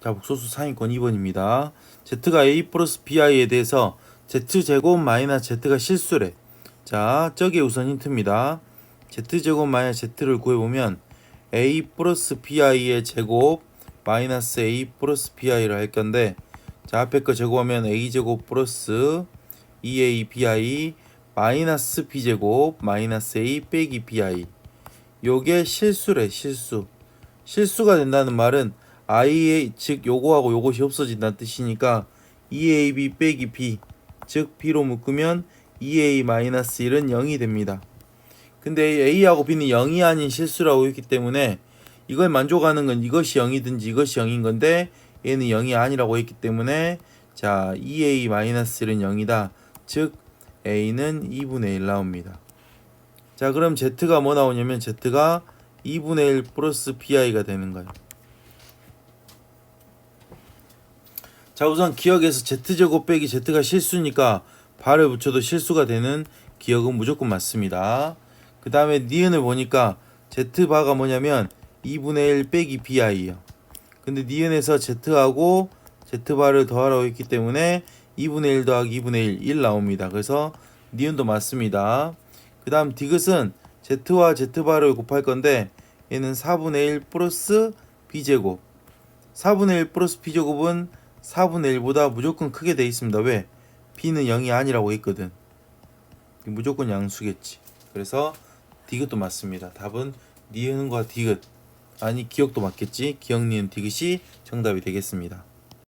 자, 복소수 상위권 2번입니다. Z가 A 플러스 BI에 대해서 Z제곱 마이너스 Z가 실수래. 자, 저게 우선 힌트입니다. Z제곱 마이너스 Z를 구해보면 A 플러스 BI의 제곱 마이너스 A 플러스 BI를 할 건데 자, 앞에 거 제곱하면 A제곱 플러스 2A BI 마이너스 B제곱 마이너스 A 빼기 BI 요게 실수래, 실수. 실수가 된다는 말은 i의 즉 요거하고 요것이 없어진다는 뜻이니까 2ab 빼기 b 즉 b로 묶으면 2a 마이너스 1은 0이 됩니다. 근데 a하고 b는 0이 아닌 실수라고 했기 때문에 이걸 만족하는 건 이것이 0이든지 이것이 0인 건데 얘는 0이 아니라고 했기 때문에 자 2a 마이너스 1은 0이다. 즉 a는 2분의 1 나옵니다. 자 그럼 z가 뭐 나오냐면 z가 2분의 1 플러스 bi가 되는 거예요. 자 우선 기억에서 z제곱 빼기 z가 실수니까 발을 붙여도 실수가 되는 기억은 무조건 맞습니다. 그 다음에 니은을 보니까 z바가 뭐냐면 2분의 1 빼기 bi예요. 근데 니은에서 z하고 z바를 더하라고 했기 때문에 2분의 1 더하기 2분의 1, 1 나옵니다. 그래서 니은도 맞습니다. 그 다음 디귿은 z와 z바를 곱할 건데 얘는 4분의 1 플러스 b제곱 4분의 1 플러스 b제곱은 4분의 1보다 무조건 크게 돼 있습니다. 왜? b는 0이 아니라고 했거든. 무조건 양수겠지. 그래서 디귿도 맞습니다. 답은 니은과 디귿 아니 기억도 맞겠지. 기억 니은 디귿이 정답이 되겠습니다.